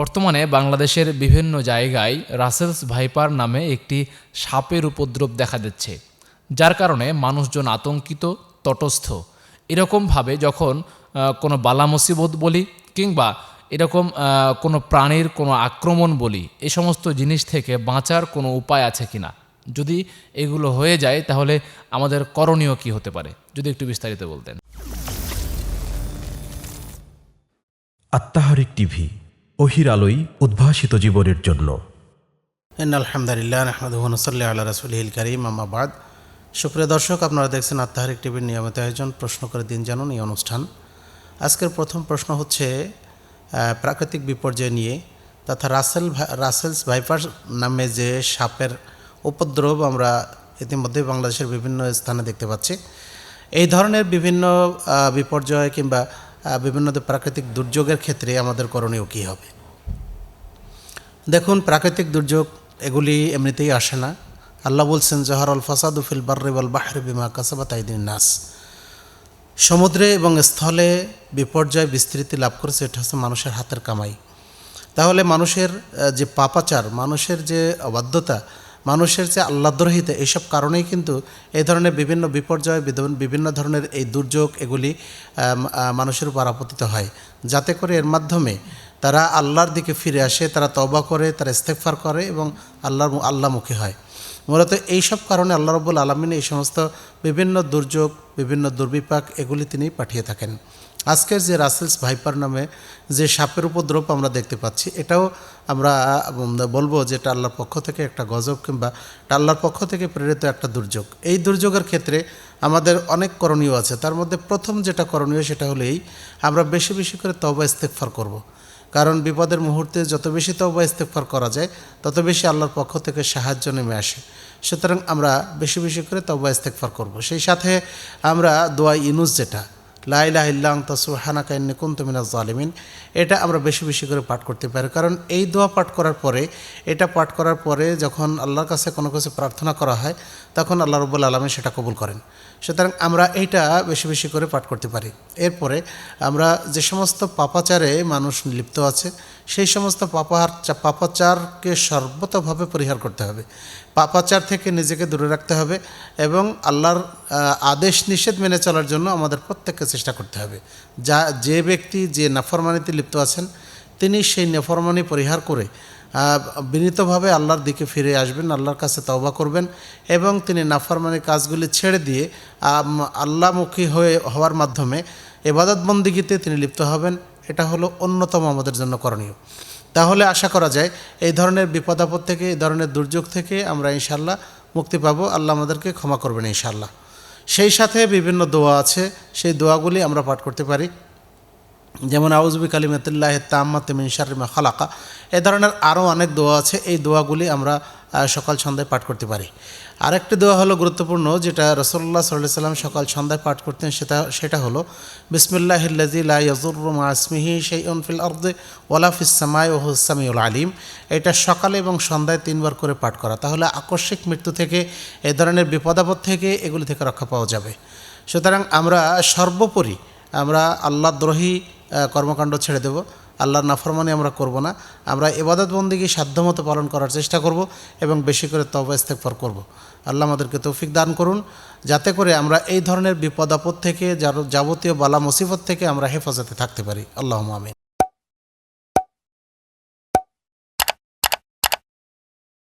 বর্তমানে বাংলাদেশের বিভিন্ন জায়গায় রাসেলস ভাইপার নামে একটি সাপের উপদ্রব দেখা দিচ্ছে, যার কারণে মানুষজন আতঙ্কিত, তটস্থ। এরকমভাবে যখন কোনো বালা মুসিবত বলি কিংবা এরকম কোনো প্রাণীর কোনো আক্রমণ বলি, এ সমস্ত জিনিস থেকে বাঁচার কোনো উপায় আছে কি না যদি এগুলো হয়ে যায়, তাহলে আমাদের করণীয় কি হতে পারে? যদি একটু বিস্তারিত বলতেন। আত্মাহারিক টিভি অহির আলোই উদ্ভাসিত জীবনের জন্য। আলহামদুলিল্লাহ সুপ্রিয় দর্শক, আপনারা দেখছেন আত্মাহারিক টিভির নিয়মিত আয়োজন, প্রশ্ন করে দিন জানুন এই অনুষ্ঠান। আজকের প্রথম প্রশ্ন হচ্ছে প্রাকৃতিক বিপর্যয় নিয়ে। তথা রাসেল রাসেলস ভাইপার নামে যে সাপের উপদ্রব আমরা ইতিমধ্যে বাংলাদেশের বিভিন্ন স্থানে দেখতে পাচ্ছি। এই ধরনের বিভিন্ন বিপর্যয় কিংবা বিভিন্ন প্রাকৃতিক দুর্যোগের ক্ষেত্রে আমাদের করণীয় কী হবে? দেখুন, প্রাকৃতিক দুর্যোগ এগুলি এমনিতেই আসে না। আল্লাহ বলছেন জহর আল ফাসাদু ফিল বার্রে বল বাহরে বিমা কাসাবাত আইদিন নাস। সমুদ্রে এবং স্থলে বিপর্যয় বিস্তৃতি লাভ করেছে, এটা হচ্ছে মানুষের হাতের কামাই। তাহলে মানুষের যে পাপাচার, মানুষের যে অবাধ্যতা মানুষের যে আল্লাদ্রোহিতা এইসব কারণেই কিন্তু এই ধরনের বিভিন্ন বিপর্যয় বিভিন্ন ধরনের এই দুর্যোগ এগুলি মানুষের উপর আপতিত হয়। যাতে করে এর মাধ্যমে তারা আল্লাহর দিকে ফিরে আসে, তারা তবা করে, তারা ইস্তেকফার করে এবং আল্লাহর আল্লাহমুখী হয়। মূলত এইসব কারণে আল্লাহ রব্বুল আলমিন এই সমস্ত বিভিন্ন দুর্যোগ, বিভিন্ন দুর্বিপাক এগুলি তিনি পাঠিয়ে থাকেন। আজকের যে রাসেলস ভাইপার নামে যে সাপের উপদ্রব আমরা দেখতে পাচ্ছি, এটাও আমরা বলব যে এটা আল্লাহর পক্ষ থেকে একটা গজব কিংবা এটা আল্লাহর পক্ষ থেকে প্রেরিত একটা দুর্যোগ। এই দুর্যোগের ক্ষেত্রে আমাদের অনেক করণীয় আছে। তার মধ্যে প্রথম যেটা করণীয় সেটা হলো এই, আমরা বেশি বেশি করে তবা ইস্তেকফার করব। কারণ বিপদের মুহূর্তে যত বেশি তবা ইস্তেগফার করা যায়, তত বেশি আল্লাহর পক্ষ থেকে সাহায্য নেমে আসে। সুতরাং আমরা বেশি বেশি করে তওবা ইস্তেগফার করব। সেই সাথে আমরা দোয়া ইনুস যেটা লাইলাহ ইল্লাং তাসুহানা কাইন্নি কুন্তু মিনাজ জালিমিন। এটা আমরা বেশি বেশি করে পাঠ করতে পারি। কারণ এই দোয়া পাঠ করার পরে, এটা পাঠ করার পরে যখন আল্লাহর কাছে কোনো কিছু প্রার্থনা করা হয়, তখন আল্লাহ রব্বুল আলমী সেটা কবুল করেন। সুতরাং আমরা এইটা বেশি বেশি করে পাঠ করতে পারি। এরপরে আমরা যে সমস্ত পাপাচারে মানুষ লিপ্ত আছে সেই সমস্ত পাপার পাপাচারকে সর্বতভাবে পরিহার করতে হবে। পাপাচার থেকে নিজেকে দূরে রাখতে হবে এবং আল্লাহর আদেশ নিষেধ মেনে চলার জন্য আমাদের প্রত্যেককে চেষ্টা করতে হবে। যা, যে ব্যক্তি যে নাফরমানিতে লিপ্ত আছেন, তিনি সেই নেফরমানি পরিহার করে বিনীতভাবে আল্লাহর দিকে ফিরে আসবেন, আল্লাহর কাছে তওবা করবেন এবং তিনি নাফরমানি কাজগুলি ছেড়ে দিয়ে আল্লাহমুখী হয়ে হওয়ার মাধ্যমে এবাদত বন্দিগিতে তিনি লিপ্ত হবেন। এটা হলো অন্যতম আমাদের জন্য করণীয়। তাহলে আশা করা যায়, এই ধরনের বিপদ আপদ থেকে, এই ধরনের দুর্যোগ থেকে আমরা ইনশাল্লাহ মুক্তি পাবো। আল্লাহ আমাদেরকে ক্ষমা করবেন ইনশাল্লাহ সেই সাথে বিভিন্ন দোয়া আছে, সেই দোয়াগুলি আমরা পাঠ করতে পারি। যেমন আউজবি কালিমাতুল্লাহ তাম্মাতে মিনশারিমা খালাকা। এ ধরনের আরও অনেক দোয়া আছে, এই দোয়াগুলি আমরা সকাল সন্ধ্যায় পাঠ করতে পারি। আরেকটি দোয়া হলো গুরুত্বপূর্ণ, যেটা রসল্লাহ সাল্লাহ সাল্লাম সকাল সন্ধ্যায় পাঠ করতেন, সেটা সেটা হলো বিসমিল্লাহিল্লাজি আসমিহি শাইউন ফিল আরদে ওয়ালা ফিস সামাই ও হুসামিউল আলিম। এটা সকালে এবং সন্ধ্যায় তিনবার করে পাঠ করা। তাহলে আকস্মিক মৃত্যু থেকে, এ ধরনের বিপদাপদ থেকে এগুলি থেকে রক্ষা পাওয়া যাবে। সুতরাং আমরা সর্বোপরি আমরা আল্লাহদ্রোহী কর্মকাণ্ড ছেড়ে দেব। আল্লাহর নাফরমানি আমরা করব না। আমরা এবাদত বন্দিকে সাধ্যমতো পালন করার চেষ্টা করব এবং বেশি করে তবা ইস্তেকফর করব। আল্লাহ আমাদেরকে তৌফিক দান করুন। যাতে করে আমরা এই ধরনের বিপদ আপদ থেকে যাবতীয় বালা মুসিবত থেকে আমরা হেফাজতে থাকতে পারি। আল্লাহ আমিন।